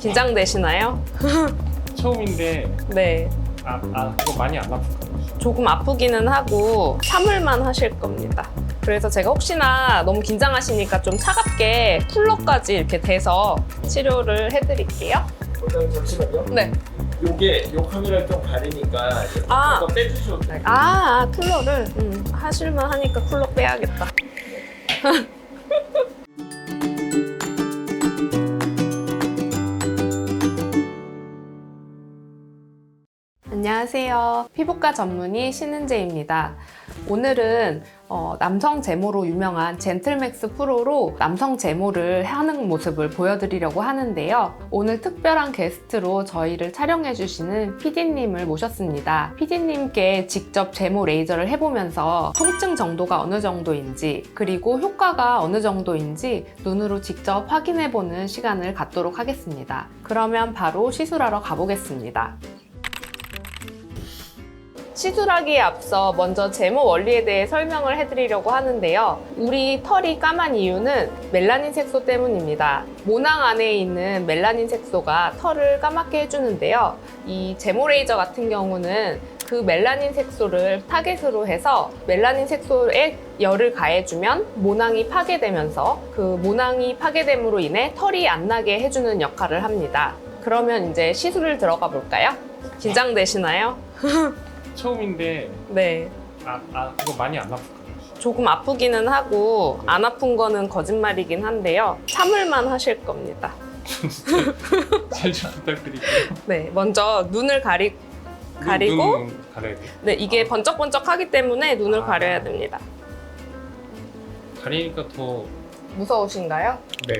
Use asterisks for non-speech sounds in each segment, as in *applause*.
긴장되시나요? *laughs* 처음인데 네. 아, 아 그거 많이 안 아플까요? 조금 아프기는 하고 참을만 하실 겁니다. 그래서 제가 혹시나 너무 긴장하시니까 좀 차갑게 쿨러까지 이렇게 대서 치료를 해드릴게요. 원장님 잠시만요. 네. 요게 요 카메라를 좀 가리니까 아. 잠깐 빼주셔도 돼요. 아, 아, 쿨러를 음, 하실만 하니까 쿨러 빼야겠다. *laughs* 안녕하세요. 피부과 전문의 신은재입니다. 오늘은 어, 남성 제모로 유명한 젠틀맥스 프로로 남성 제모를 하는 모습을 보여드리려고 하는데요. 오늘 특별한 게스트로 저희를 촬영해주시는 PD님을 모셨습니다. PD님께 직접 제모 레이저를 해보면서 통증 정도가 어느 정도인지 그리고 효과가 어느 정도인지 눈으로 직접 확인해보는 시간을 갖도록 하겠습니다. 그러면 바로 시술하러 가보겠습니다. 시술하기에 앞서 먼저 제모 원리에 대해 설명을 해드리려고 하는데요. 우리 털이 까만 이유는 멜라닌 색소 때문입니다. 모낭 안에 있는 멜라닌 색소가 털을 까맣게 해주는데요. 이 제모 레이저 같은 경우는 그 멜라닌 색소를 타겟으로 해서 멜라닌 색소에 열을 가해주면 모낭이 파괴되면서 그 모낭이 파괴됨으로 인해 털이 안 나게 해주는 역할을 합니다. 그러면 이제 시술을 들어가 볼까요? 긴장되시나요? *laughs* 처음인데 네. 아, 아 그거 많이 안 아플까요? 조금 아프기는 하고 안 아픈 거는 거짓말이긴 한데요. 참을만 하실 겁니다. 잘좀 부탁드릴게요. *laughs* 네, 먼저 눈을 가리 가리고 눈, 눈 가려야 돼요. 네, 이게 번쩍번쩍하기 때문에 눈을 아. 가려야 됩니다. 가리니까 더 무서우신가요? 네.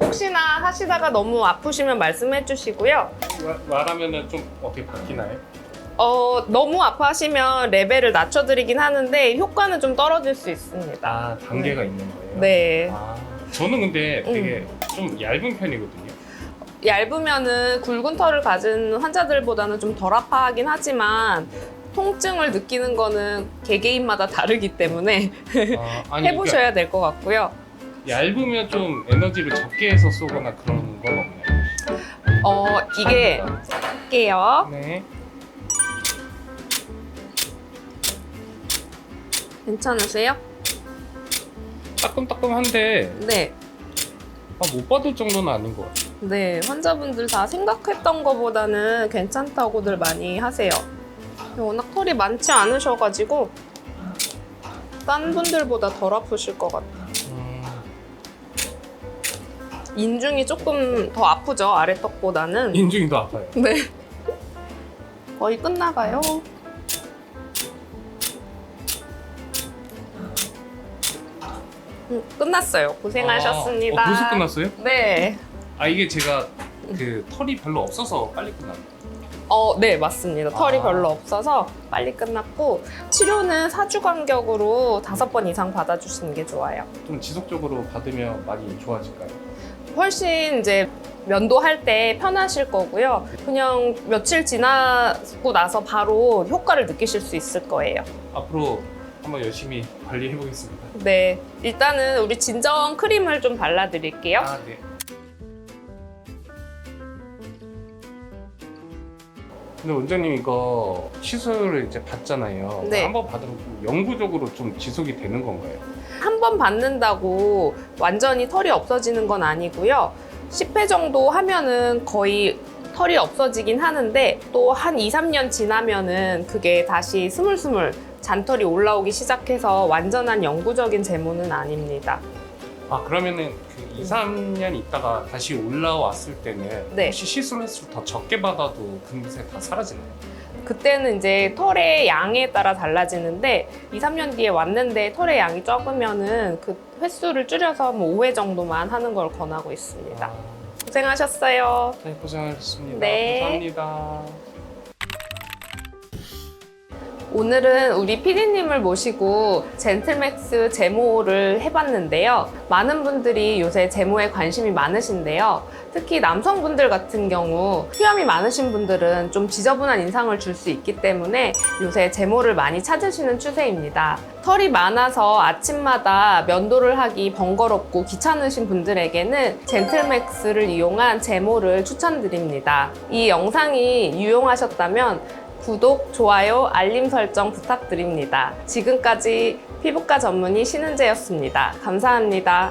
*laughs* 혹시나 하시다가 너무 아프시면 말씀해 주시고요. 말- 말하면은 좀 어떻게 바뀌나요? 어, 너무 아파하시면 레벨을 낮춰드리긴 하는데 효과는 좀 떨어질 수 있습니다. 아 단계가 있는 거예요? 네. 아, 저는 근데 되게 좀 얇은 편이거든요. 얇으면은 굵은 털을 가진 환자들보다는 좀 덜 아파하긴 하지만 통증을 느끼는 거는 개개인마다 다르기 때문에 아, *laughs* 아니, 해보셔야 될 것 같고요. 그러니까 얇으면 좀 에너지를 적게 해서 쏘거나 그런 건 없나요? 어, 이게 할게요. 네. 괜찮으세요? 따끔따끔한데 네. 아, 못 받을 정도는 아닌 것 같아요. 네, 환자분들 다 생각했던 것보다는 괜찮다고들 많이 하세요. 워낙 털이 많지 않으셔가지고 딴 분들보다 덜 아프실 것 같아요. 음, 인중이 조금 더 아프죠, 아래 턱보다는. 인중이 더 아파요. 네. 거의 끝나가요. 음, 끝났어요. 고생하셨습니다. 아, 어, 벌써 끝났어요? 네. 아 이게 제가 그 털이 별로 없어서 빨리 끝났어요. 어, 네, 맞습니다. 털이 아. 별로 없어서 빨리 끝났고 치료는 4주 간격으로 다섯 번 이상 받아주시는 게 좋아요. 좀 지속적으로 받으면 많이 좋아질까요? 훨씬 이제 면도할 때 편하실 거고요. 그냥 며칠 지나고 나서 바로 효과를 느끼실 수 있을 거예요. 앞으로 한번 열심히 관리해 보겠습니다. 네, 일단은 우리 진정 크림을 좀 발라드릴게요. 아 네. 근데 원장님 이거 시술을 이제 받잖아요. 네. 한번 받으면 좀 영구적으로 좀 지속이 되는 건가요? 한 번 받는다고 완전히 털이 없어지는 건 아니고요. 10회 정도 하면은 거의 털이 없어지긴 하는데 또 한 2, 3년 지나면은 그게 다시 스물스물 잔털이 올라오기 시작해서 완전한 영구적인 제모는 아닙니다. 아 그러면은 그 2, 3년 있다가 다시 올라왔을 때는 네. 혹시 시술 횟수 더 적게 받아도 금세 다 사라지나요? 그때는 이제 털의 양에 따라 달라지는데 2, 3년 뒤에 왔는데 털의 양이 적으면은 그 횟수를 줄여서 뭐 5회 정도만 하는 걸 권하고 있습니다. 아, 고생하셨어요. 네 고생하셨습니다. 네. 감사합니다. 오늘은 우리 피디님을 모시고 젠틀맥스 제모를 해봤는데요. 많은 분들이 요새 제모에 관심이 많으신데요. 특히 남성분들 같은 경우 수염이 많으신 분들은 좀 지저분한 인상을 줄 수 있기 때문에 요새 제모를 많이 찾으시는 추세입니다. 털이 많아서 아침마다 면도를 하기 번거롭고 귀찮으신 분들에게는 젠틀맥스를 이용한 제모를 추천드립니다. 이 영상이 유용하셨다면 구독, 좋아요, 알림 설정 부탁드립니다. 지금까지 피부과 전문의 신은재였습니다. 감사합니다.